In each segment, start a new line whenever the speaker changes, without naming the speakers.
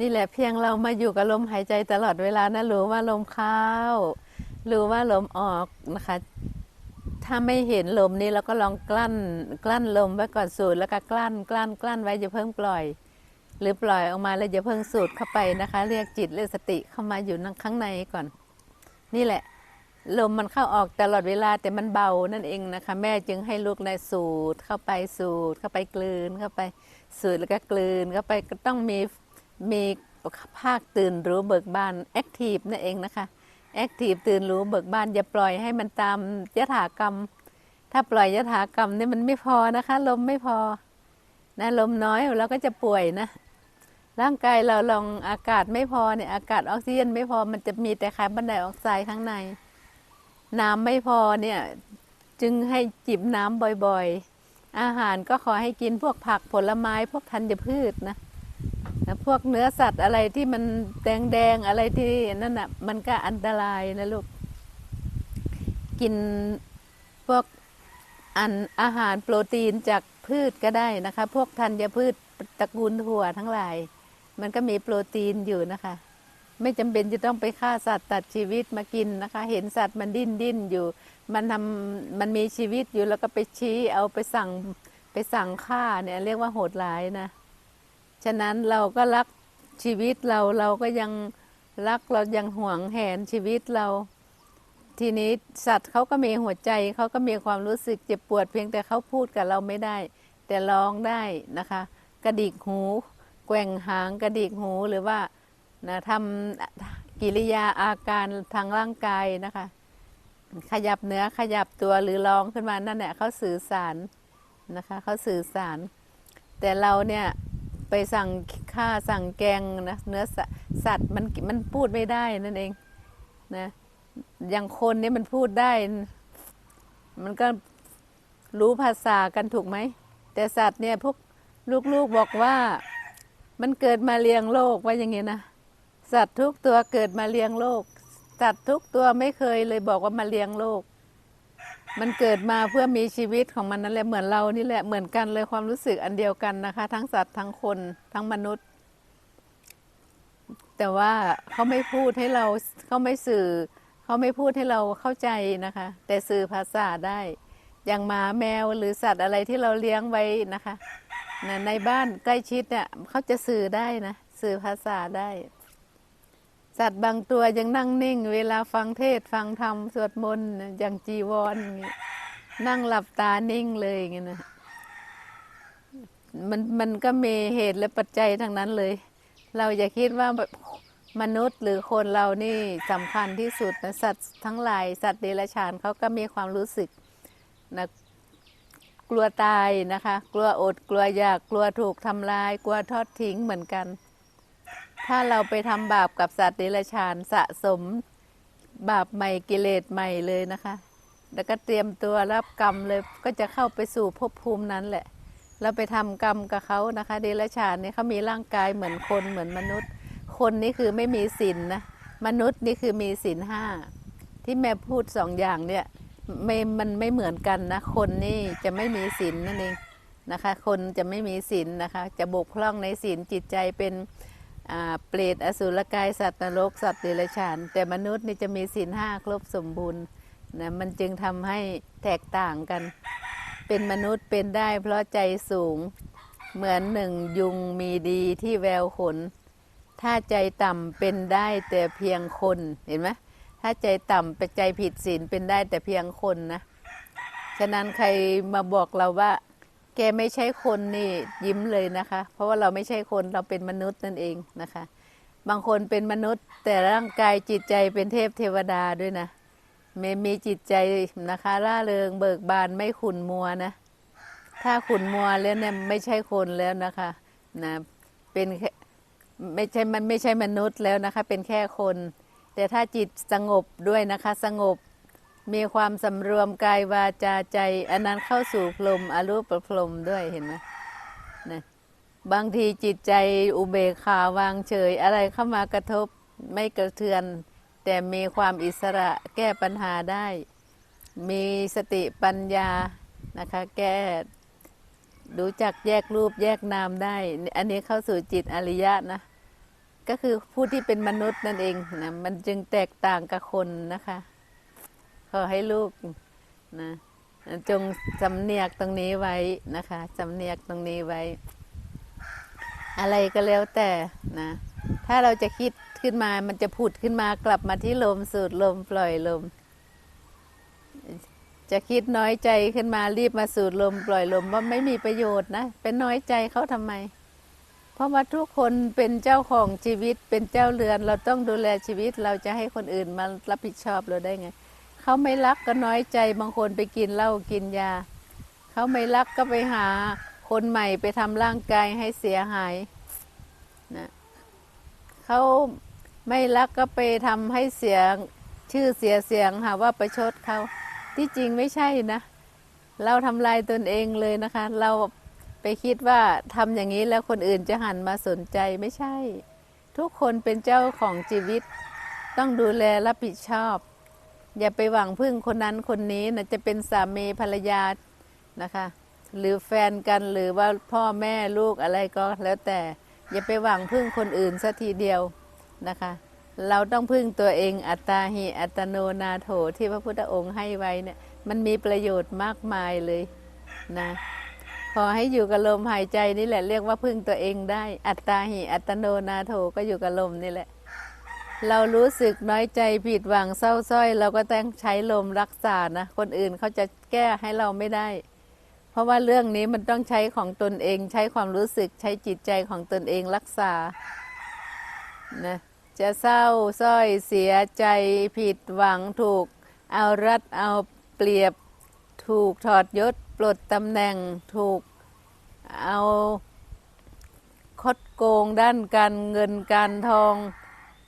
นี่แหละเพียงเรามาอยู่กับลมหายใจตลอดเวลานะรู้ว่าลมเข้ารู้ว่าลมออกนะคะ ถ้าไม่เห็นลมนี้เราก็ลองกลั้น กลั้นลมไว้ก่อนสูดแล้วก็กลั้น กลั้น กลั้นไว้อย่าเพิ่งปล่อย หรือปล่อยออกมาแล้วอย่าเพิ่งสูดเข้าไปนะคะ เรียกจิตเรียกสติเข้ามาอยู่ข้างในก่อน นี่แหละ ลมมันเข้าออกตลอดเวลาแต่มันเบานั่นเองนะคะ แม่จึงให้ลูกในสูดเข้าไปสูดเข้าไปกลืนเข้าไปสูดแล้วก็กลืนเข้าไปก็ต้องมี มีภาคตื่นรู้เบิกบานแอคทีฟนั่นเองนะคะแอคทีฟตื่นรู้เบิกบานอย่าปล่อยให้มันตามยถากรรม ถ้าปล่อยยถากรรมนี่มันไม่พอนะคะ ลมไม่พอนะลมน้อยเราก็จะป่วยนะร่างกายเราลองอากาศไม่พอเนี่ยอากาศออกซิเจนไม่พอมันจะมีแต่คาร์บอนไดออกไซด์ข้างใน น้ำไม่พอเนี่ยจึงให้จิบน้ำบ่อยๆ อาหารก็ขอให้กินพวกผักผลไม้พวกธัญพืชนะนะ พวกเนื้อสัตว์อะไรที่มันแดงๆอะไรที่นั่นอะ มันก็อันตรายนะลูก กินพวกอันอาหารโปรตีนจากพืชก็ได้นะคะ พวกธัญพืชตระกูลถั่วทั้งหลาย มันก็มีโปรตีนอยู่นะคะ ไม่จำเป็นจะต้องไปฆ่าสัตว์ตัดชีวิตมากินนะคะ เห็นสัตว์มันดิ้นดิ้นอยู่ มันทำมันมีชีวิตอยู่แล้วก็ไปชี้เอาไปสั่งไปสั่งฆ่าเนี่ยเรียกว่าโหดร้ายนะ ฉะนั้นเราก็รักชีวิตเราเราก็ยังรักเรายังห่วงแหนชีวิตเรา ทีนี้สัตว์เขาก็มีหัวใจเขาก็มีความรู้สึกเจ็บปวดเพียงแต่เขาพูดกับเราไม่ได้ แต่ร้องได้นะคะ กระดิกหูแกว่งหางกระดิกหูหรือว่านะทำกิริยาอาการทางร่างกายนะคะ ขยับเนื้อขยับตัวหรือร้องขึ้นมานั่นแหละเขาสื่อสารนะคะเขาสื่อสาร แต่เราเนี่ย ไปสั่งข้าสั่งแกงนะเนื้อสัตว์มันมันพูดไม่ได้นั่นเองนะอย่างคนนี่มันพูดได้ มันก็รู้ภาษากันถูกไหม แต่สัตว์เนี่ยพวกลูกๆบอกว่ามันเกิดมาเลี้ยงโลกว่าอย่างงี้นะสัตว์ทุกตัวเกิดมาเลี้ยงโลกสัตว์ทุกตัวไม่เคยเลยบอกว่ามาเลี้ยงโลก มันเกิดมาเพื่อมีชีวิตของมันนั่นแหละเหมือนเรานี่แหละเหมือนกันเลยความรู้สึกอันเดียวกันนะคะ ทั้งสัตว์ทั้งคนทั้งมนุษย์ แต่ว่าเขาไม่พูดให้เราเขาไม่สื่อเขาไม่พูดให้เราเข้าใจนะคะ แต่สื่อภาษาได้ อย่างหมาแมวหรือสัตว์อะไรที่เราเลี้ยงไว้นะคะในบ้านใกล้ชิดเนี่ยเขาจะสื่อได้นะสื่อภาษาได้ สัตว์บางตัวยังนั่งนิ่ง เวลาฟังเทศฟังธรรมสวดมนต์อย่างจีวรอย่างนี้นั่งหลับตานิ่งเลยอย่างเงี้นะมันมันก็มีเหตุและปัจจัยทั้งนั้นเลย เราอย่าคิดว่าแบบมนุษย์หรือคนเรานี่สำคัญที่สุดนะสัตว์ทั้งหลายสัตว์เดรัจฉานเขาก็มีความรู้สึกนะกลัวตายนะคะ กลัวอดกลัวอยากกลัวถูกทำลาย กลัวทอดทิ้งเหมือนกัน ถ้าเราไปทำบาปกับสัตว์เดรัจฉานสะสมบาปใหม่กิเลสใหม่เลยนะคะ แล้วก็เตรียมตัวรับกรรมเลยก็จะเข้าไปสู่ภพภูมินั้นแหละแล้วไปทำกรรมกับเขานะคะ เดรัจฉานเนี่ยเขามีร่างกายเหมือนคนเหมือนมนุษย์ คนนี่คือไม่มีศีลนนะมนุษย์นี่คือมีศีลห้าที่แม่พูดสองอย่างเนี่ยไม่มันไม่เหมือนกันนะ คนนี่จะไม่มีศีลนั่นเองนะคะ คนจะไม่มีศีลนะคะ จะบกพร่องในศีลจิตใจเป็น เปรตอสุรกายสัตว์นรกสัตว์เดรัจฉาน แต่มนุษย์นี่จะมีศีลห้าครบสมบูรณ์นะมันจึงทำให้แตกต่างกัน เป็นมนุษย์เป็นได้เพราะใจสูงเหมือนหนึ่งยุงมีดีที่แววขน ถ้าใจต่ำเป็นได้แต่เพียงคนเห็นไหมถ้าใจต่ำเป็นใจผิดศีลเป็นได้แต่เพียงคนนะ ฉะนั้นใครมาบอกเราว่า แกไม่ใช่คนนี่ยิ้มเลยนะคะ เพราะว่าเราไม่ใช่คนเราเป็นมนุษย์นั่นเองนะคะ บางคนเป็นมนุษย์ แต่ร่างกายจิตใจเป็นเทพเทวดาด้วยนะไม่มีจิตใจนะคะร่าเริงเบิกบานไม่ขุนมัวนะ ถ้าขุนมัวแล้วเนี่ยไม่ใช่คนแล้วนะคะนะเป็นไม่ใช่มันไม่ใช่มนุษย์แล้วนะคะ เป็นแค่คน แต่ถ้าจิตสงบด้วยนะคะ สงบ มีความสำรวมกายวาจาใจ อันนั้นเข้าสู่พรมอรูปประพรมด้วยเห็นไหมนะบางทีจิตใจอุเบกขาวางเฉย อะไรเข้ามากระทบไม่กระเทือน แต่มีความอิสระแก้ปัญหาได้ มีสติปัญญานะคะ แก้รู้จักแยกรูปแยกนามได้ อันนี้เข้าสู่จิตอริยะนะ ก็คือผู้ที่เป็นมนุษย์นั่นเองนะมันจึงแตกต่างกับคนนะคะ อให้ลูกนะจงสำเนียกตรงนี้ไว้นะคะสำเนียกตรงนี้ไว้ อะไรก็แล้วแต่นะ ถ้าเราจะคิดขึ้นมามันจะผุดขึ้นมากลับมาที่ลมสูดลมปล่อยลม จะคิดน้อยใจขึ้นมารีบมาสูดลมปล่อยลมว่าไม่มีประโยชน์นะเป็นน้อยใจเขาทำไม เพราะว่าทุกคนเป็นเจ้าของชีวิตเป็นเจ้าเรือน เราต้องดูแลชีวิตเราจะให้คนอื่นมารับผิดชอบเราได้ไง เขาไม่รักก็น้อยใจบางคนไปกินเหล้ากินยา เขาไม่รักก็ไปหาคนใหม่ไปทำร่างกายให้เสียหายนะเขาไม่รักก็ไปทำให้เสียชื่อเสียเสียงหาว่าประชดเขาที่จริงไม่ใช่นะ เราทำลายตนเองเลยนะคะ เราไปคิดว่าทำอย่างนี้แล้วคนอื่นจะหันมาสนใจไม่ใช่ ทุกคนเป็นเจ้าของชีวิต ต้องดูแลรับผิดชอบ อย่าไปหวังพึ่งคนนั้นคนนี้นะจะเป็นสามีภรรยานะคะ หรือแฟนกันหรือว่าพ่อแม่ลูกอะไรก็แล้วแต่ อย่าไปหวังพึ่งคนอื่นสัทีเดียวนะคะ เราต้องพึ่งตัวเองอัตตาหิอัตโนนาโถที่พระพุทธองค์ให้ไว้เนี่ยมันมีประโยชน์มากมายเลยนะขอให้อยู่กับลมหายใจนี่แหละเรียกว่าพึ่งตัวเองได้ อัตตาหิอัตโนนาโถก็อยู่กับลมนี่แหละ เรารู้สึกน้อยใจผิดหวังเศร้าส้อย เราก็ต้องใช้ลมรักษานะ คนอื่นเขาจะแก้ให้เราไม่ได้ เพราะว่าเรื่องนี้มันต้องใช้ของตนเองใช้ความรู้สึกใช้จิตใจของตนเองรักษานะจะเศร้าส้อยเสียใจผิดหวังถูก เอารัดเอาเปรียบ ถูกถอดยศปลดตำแหน่งถูกเอาคดโกงด้านการเงินการทอง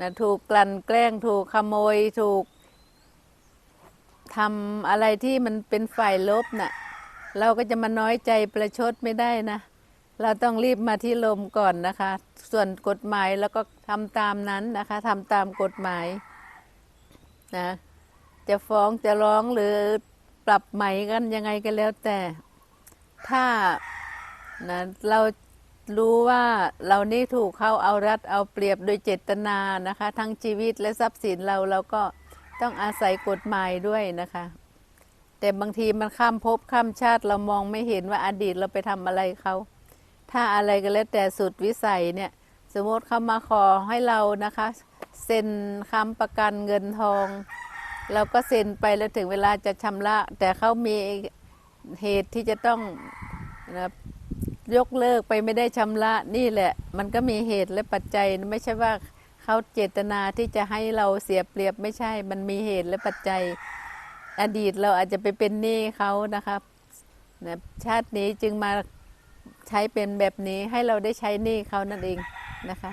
นะถูกกลั่นแกล้งถูกขโมยถูกทำอะไรที่มันเป็นฝ่ายลบน่ะ เราก็จะมาน้อยใจประชดไม่ได้นะ เราต้องรีบมาที่ลมก่อนนะคะ ส่วนกฎหมายแล้วก็ทำตามนั้นนะคะทำตามกฎหมายนะจะฟ้องจะร้องหรือปรับใหม่กันยังไงก็แล้วแต่ ถ้านะเรา รู้ว่าเรานี่ถูกเขาเอารัดเอาเปรียบโดยเจตนานะคะ ทั้งชีวิตและทรัพย์สินเราเราก็ต้องอาศัยกฎหมายด้วยนะคะ แต่บางทีมันข้ามภพข้ามชาติเรามองไม่เห็นว่าอดีตเราไปทำอะไรเขาถ้าอะไรก็แล้วแต่สุดวิสัยเนี่ย สมมติเขามาขอให้เรานะคะเซ็นค้ำประกันเงินทอง เราก็เซ็นไปแล้วถึงเวลาจะชำระ แต่เขามีเหตุที่จะต้องนะ ยกเลิกไปไม่ได้ชำระนี่แหละ มันก็มีเหตุและปัจจัยไม่ใช่ว่าเขาเจตนาที่จะให้เราเสียเปรียบไม่ใช่ มันมีเหตุและปัจจัย อดีตเราอาจจะไปเป็นหนี้เขานะครับนะชาตินี้จึงมาใช้เป็นแบบนี้ให้เราได้ใช้หนี้เขานั่นเองนะคะ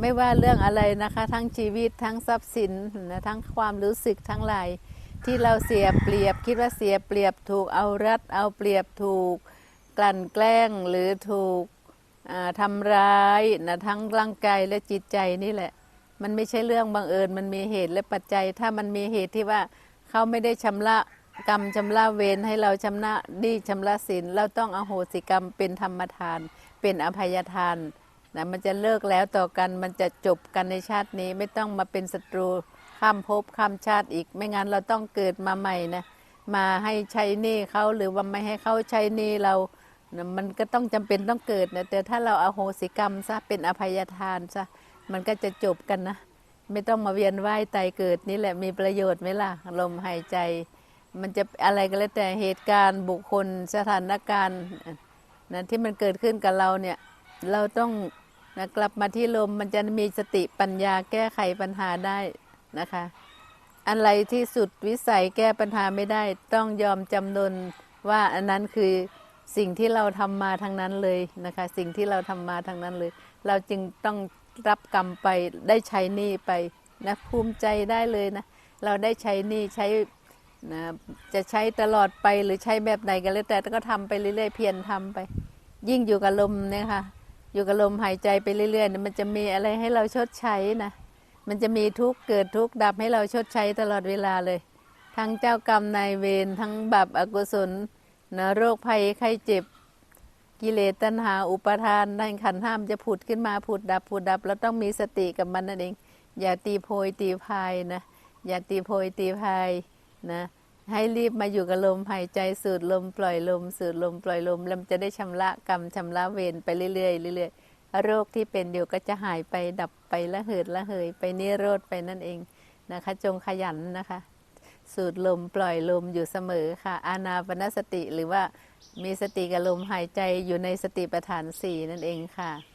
ไม่ว่าเรื่องอะไรนะคะ ทั้งชีวิตทั้งทรัพย์สินนะทั้งความรู้สึกทั้งหลายที่เราเสียเปรียบ คิดว่าเสียเปรียบถูกเอารัดเอาเปรียบถูก กลั่นแกล้งหรือถูกทำร้ายนะทั้งร่างกายและจิตใจนี่แหละ มันไม่ใช่เรื่องบังเอิญมันมีเหตุและปัจจัย ถ้ามันมีเหตุที่ว่าเขาไม่ได้ชำระกรรมชำระเวรให้เราชำระหนี้ชำระสินเราต้องอโหสิกรรมเป็นธรรมทาน เป็นอภัยทานนะมันจะเลิกแล้วต่อกันมันจะจบกันในชาตินี้ไม่ต้องมาเป็นศัตรูข้ามภพข้ามชาติอีก ไม่งั้นเราต้องเกิดมาใหม่นะมาให้ใช้หนี้เขาหรือว่าไม่ให้เขาใช้หนี้เรา มันก็ต้องจำเป็นต้องเกิดนะแต่ถ้าเราเอาโหสิกรรมซะเป็นอภัยทานซะมันก็จะจบกันนะ ไม่ต้องมาเวียนว่ายตายเกิดนี่แหละมีประโยชน์ไหมล่ะลมหายใจ มันจะอะไรก็แล้วแต่เหตุการณ์บุคคลสถานการณ์นะที่มันเกิดขึ้นกับเราเนี่ยเราต้องนะกลับมาที่ลมมันจะมีสติปัญญาแก้ไขปัญหาได้นะคะ อะไรที่สุดวิสัยแก้ปัญหาไม่ได้ ต้องยอมจำนนว่าอันนั้นคือ สิ่งที่เราทำมาทางนั้นเลยนะคะ สิ่งที่เราทำมาทางนั้นเลย เราจึงต้องรับกรรมไปได้ใช้หนี้ไปนะภูมิใจได้เลยนะ เราได้ใช้หนี้ใช้นะจะใช้ตลอดไปหรือใช้แบบไหนกันแล้วแต่ก็ทำไปเรื่อยๆเพียรทำไป ยิ่งอยู่กับลมเนี่ยค่ะอยู่กับลมหายใจไปเรื่อยๆมันจะมีอะไรให้เราชดใช้นะมันจะมีทุกข์เกิดทุกข์ดับให้เราชดใช้ตลอดเวลาเลย ทั้งเจ้ากรรมนายเวรทั้งบาปอกุศล นะโรคภัยไข้เจ็บกิเลสตัณหาอุปทานในขันธ์ห้ามจะผุดขึ้นมาผุดดับผุดดับเราต้องมีสติกับมันนั่นเอง อย่าตีโพยตีพายนะอย่าตีโพยตีพายนะให้รีบมาอยู่กับลมหายใจสูดลมปล่อยลมสูดลมปล่อยลมแล้วมันจะได้ชำระกรรมชำระเวรไปเรื่อยๆเรื่อยๆโรคที่เป็นอยู่ก็จะหายไปดับไปละเหิดละเหยไปนิโรธไปนั่นเองนะคะ จงขยันนะคะ สูดลมปล่อยลมอยู่เสมอค่ะ อานาปนสติหรือว่ามีสติกับลมหายใจอยู่ในสติปัฏฐานสี่นั่นเองค่ะ